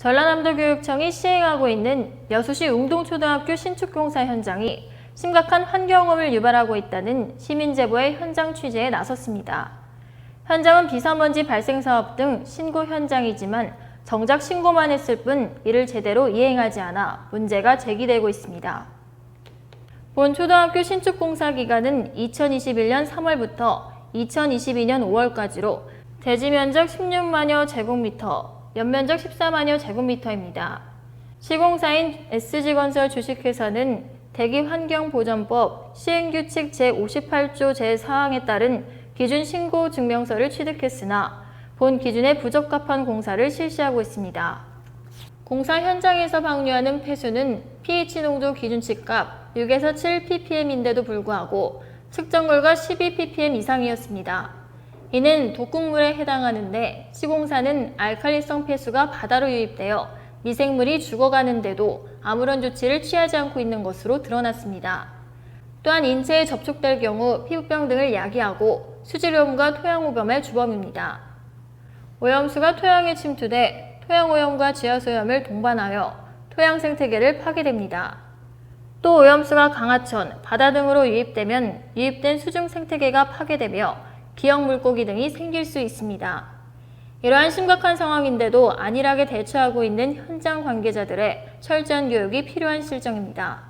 전라남도교육청이 시행하고 있는 여수시 웅동초등학교 신축공사 현장이 심각한 환경오염을 유발하고 있다는 시민 제보의 현장 취재에 나섰습니다. 현장은 비서먼지 발생 사업 등 신고 현장이지만 정작 신고만 했을 뿐 이를 제대로 이행하지 않아 문제가 제기되고 있습니다. 본 초등학교 신축공사 기간은 2021년 3월부터 2022년 5월까지로 대지 면적 16만여 제곱미터, 연면적 14만여 제곱미터입니다. 시공사인 SG건설 주식회사는 대기환경보전법 시행규칙 제58조 제4항에 따른 기준 신고 증명서를 취득했으나 본 기준에 부적합한 공사를 실시하고 있습니다. 공사 현장에서 방류하는 폐수는 pH 농도 기준치값 6에서 7 ppm인데도 불구하고 측정물과 12 ppm 이상이었습니다. 이는 독극물에 해당하는데 시공사는 알칼리성 폐수가 바다로 유입되어 미생물이 죽어가는데도 아무런 조치를 취하지 않고 있는 것으로 드러났습니다. 또한 인체에 접촉될 경우 피부병 등을 야기하고 수질오염과 토양오염의 주범입니다. 오염수가 토양에 침투돼 토양오염과 지하수오염을 동반하여 토양 생태계를 파괴됩니다. 또 오염수가 강하천, 바다 등으로 유입되면 유입된 수중 생태계가 파괴되며 기억 물고기 등이 생길 수 있습니다. 이러한 심각한 상황인데도 안일하게 대처하고 있는 현장 관계자들의 철저한 교육이 필요한 실정입니다.